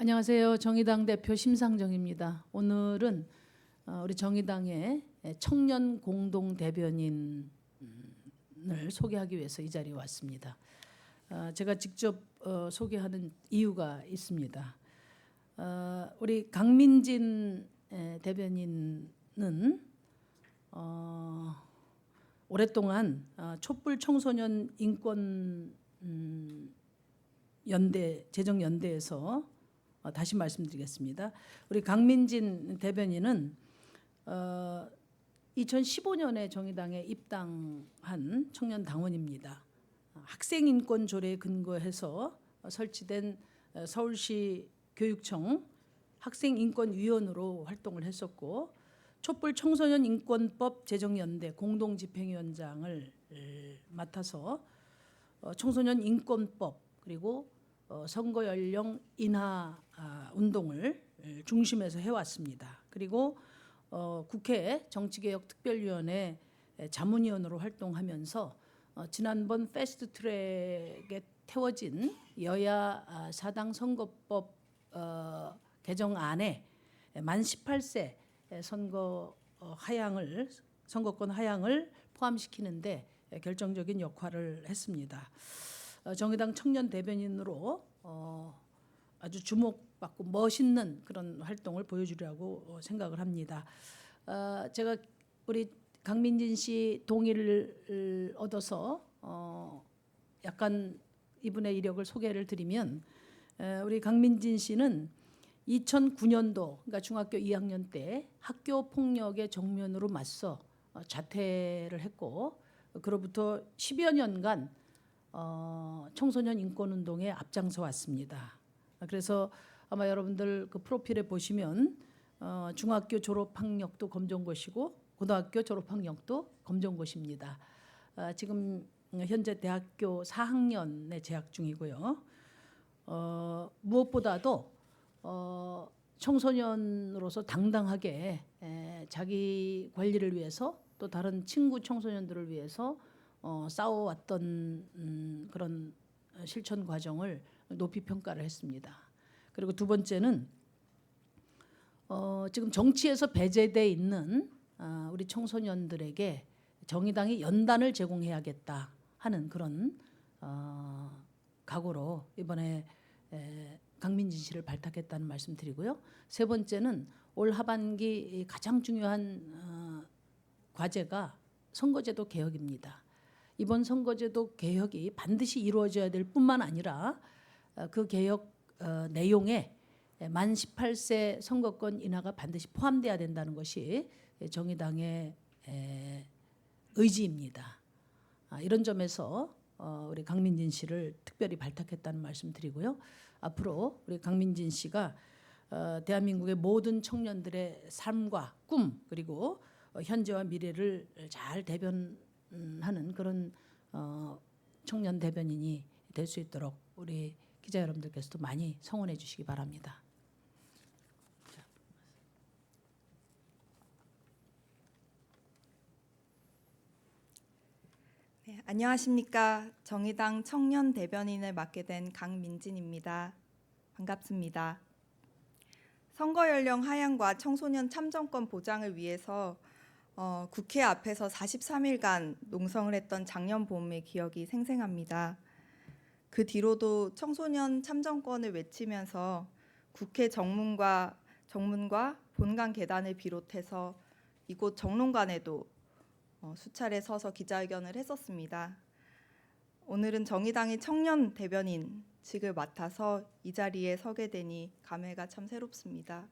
안녕하세요. 정의당 대표 심상정입니다. 오늘은 어, 우리 정의당의 청년 공동 대변인을 소개하기 위해서 이 자리에 왔습니다. 어, 제가 직접 어, 소개하는 이유가 있습니다. 어, 우리 강민진 에, 대변인은 어, 오랫동안 어, 촛불 청소년 인권 음, 연대 재정 연대에서 어, 다시 말씀드리겠습니다. 우리 강민진 대변인은 어, 2015년에 정의당에 입당한 청년 당원입니다. 학생 인권 조례에 근거해서 어, 설치된 어, 서울시 교육청 학생 인권 위원으로 활동을 했었고 촛불 청소년 인권법 제정 연대 공동 집행위원장을 에, 맡아서 어, 청소년 인권법 그리고 어, 선거 연령 인하 아, 운동을 에, 중심에서 해왔습니다. 그리고 어, 국회 정치개혁특별위원회 에, 자문위원으로 활동하면서 어, 지난번 패스트트랙에 태워진 여야 아, 사당 선거법 어, 개정안에 만 18세 선거 어, 하향을 선거권 하향을 포함시키는데 결정적인 역할을 했습니다. 어, 정의당 청년 대변인으로 어, 아주 주목받고 멋있는 그런 활동을 보여주려고 어, 생각을 합니다. 어, 제가 우리 강민진 씨 동의를 얻어서 어, 약간 이분의 이력을 소개를 드리면 에, 우리 강민진 씨는 2009년도 그러니까 중학교 2학년 때 학교 폭력의 정면으로 맞서 어, 자퇴를 했고 그로부터 10여 년간 어, 청소년 인권 운동에 앞장서 왔습니다. 그래서 아마 여러분들 그 프로필에 보시면 어, 중학교 졸업 학력도 검정고시고 고등학교 졸업 학력도 검정고시입니다. 아, 지금 현재 대학교 4학년에 재학 중이고요. 어, 무엇보다도 어, 청소년으로서 당당하게 에, 자기 관리를 위해서 또 다른 친구 청소년들을 위해서 어, 싸워왔던 음, 그런 실천 과정을 높이 평가를 했습니다. 그리고 두 번째는 어, 지금 정치에서 배제돼 있는 아, 우리 청소년들에게 정의당이 연단을 제공해야겠다 하는 그런 어, 각오로 이번에 에, 강민진 씨를 발탁했다는 말씀드리고요. 세 번째는 올 하반기 가장 중요한 어, 과제가 선거제도 개혁입니다. 이번 선거제도 개혁이 반드시 이루어져야 될 뿐만 아니라 어, 그 개혁 어, 내용에 만 18세 선거권 인하가 반드시 포함돼야 된다는 것이 정의당의 에, 의지입니다. 아, 이런 점에서 어, 우리 강민진 씨를 특별히 발탁했다는 말씀 드리고요. 앞으로 우리 강민진 씨가 어, 대한민국의 모든 청년들의 삶과 꿈 그리고 어, 현재와 미래를 잘 대변 하는 그런 어, 청년 대변인이 될 수 있도록 우리 기자 여러분들께서도 많이 성원해 주시기 바랍니다. 네, 안녕하십니까. 정의당 청년 대변인을 맡게 된 강민진입니다. 반갑습니다. 선거 연령 하향과 청소년 참정권 보장을 위해서 어, 국회 앞에서 43일간 농성을 했던 작년 봄의 기억이 생생합니다. 그 뒤로도 청소년 참정권을 외치면서 국회 정문과 정문과 본관 계단을 비롯해서 이곳 정론관에도 어, 수차례 서서 기자회견을 했었습니다. 오늘은 정의당의 청년 대변인 직을 맡아서 이 자리에 서게 되니 감회가 참 새롭습니다.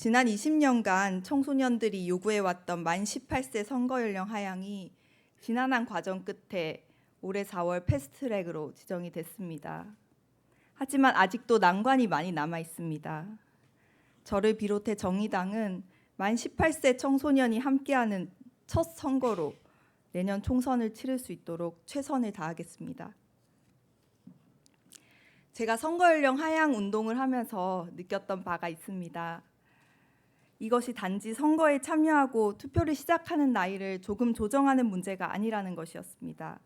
지난 20년간 청소년들이 요구해왔던 만 18세 선거 연령 하향이 지난한 과정 끝에 올해 4월 패스트트랙으로 지정이 됐습니다. 하지만 아직도 난관이 많이 남아 있습니다. 저를 비롯해 정의당은 만 18세 청소년이 함께하는 첫 선거로 내년 총선을 치를 수 있도록 최선을 다하겠습니다. 제가 선거 연령 하향 운동을 하면서 느꼈던 바가 있습니다. 이것이 단지 선거에 참여하고 투표를 시작하는 나이를 조금 조정하는 문제가 아니라는 것이었습니다.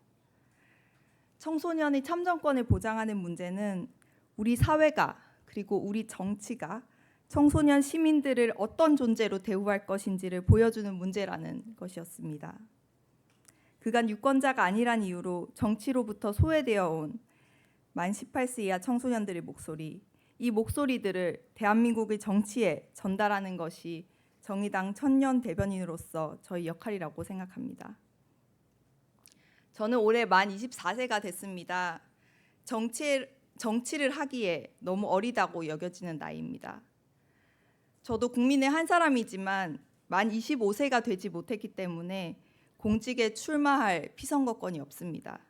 청소년의 참정권을 보장하는 문제는 우리 사회가 그리고 우리 정치가 청소년 시민들을 어떤 존재로 대우할 것인지를 보여주는 문제라는 것이었습니다. 그간 유권자가 아니란 이유로 정치로부터 소외되어 온 만 18세 이하 청소년들의 목소리, 이 목소리들을 대한민국의 정치에 전달하는 것이 정의당 천년 대변인으로서 저희 역할이라고 생각합니다. 저는 올해 만 24세가 됐습니다. 정치, 정치를 하기에 너무 어리다고 여겨지는 나이입니다. 저도 국민의 한 사람이지만 만 25세가 되지 못했기 때문에 공직에 출마할 피선거권이 없습니다.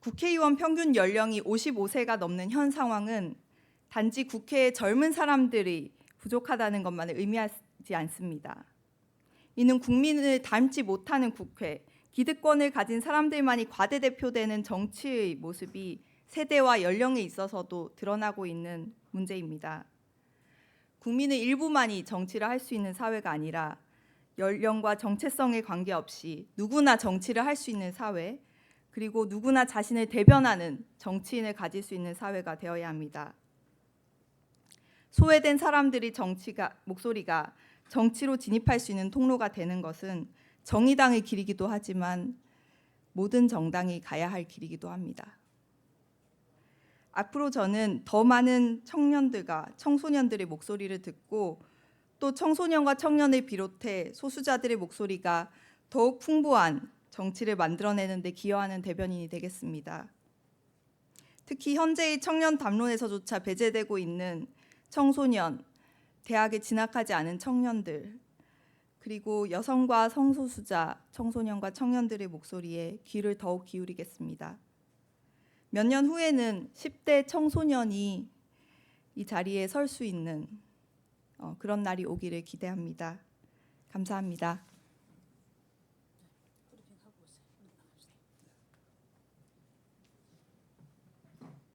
국회의원 평균 연령이 55세가 넘는 현 상황은 단지 국회에 젊은 사람들이 부족하다는 것만을 의미하지 않습니다. 이는 국민을 닮지 못하는 국회, 기득권을 가진 사람들만이 과대대표되는 정치의 모습이 세대와 연령에 있어서도 드러나고 있는 문제입니다. 국민의 일부만이 정치를 할 수 있는 사회가 아니라 연령과 정체성에 관계없이 누구나 정치를 할 수 있는 사회, 그리고 누구나 자신을 대변하는 정치인을 가질 수 있는 사회가 되어야 합니다. 소외된 사람들이 정치가 목소리가 정치로 진입할 수 있는 통로가 되는 것은 정의당의 길이기도 하지만 모든 정당이 가야 할 길이기도 합니다. 앞으로 저는 더 많은 청년들과 청소년들의 목소리를 듣고 또 청소년과 청년을 비롯해 소수자들의 목소리가 더욱 풍부한 정치를 만들어내는 데 기여하는 대변인이 되겠습니다. 특히 현재의 청년 담론에서조차 배제되고 있는 청소년, 대학에 진학하지 않은 청년들, 그리고 여성과 성소수자, 청소년과 청년들의 목소리에 귀를 더욱 기울이겠습니다. 몇 년 후에는 10대 청소년이 이 자리에 설 수 있는 어, 그런 날이 오기를 기대합니다. 감사합니다.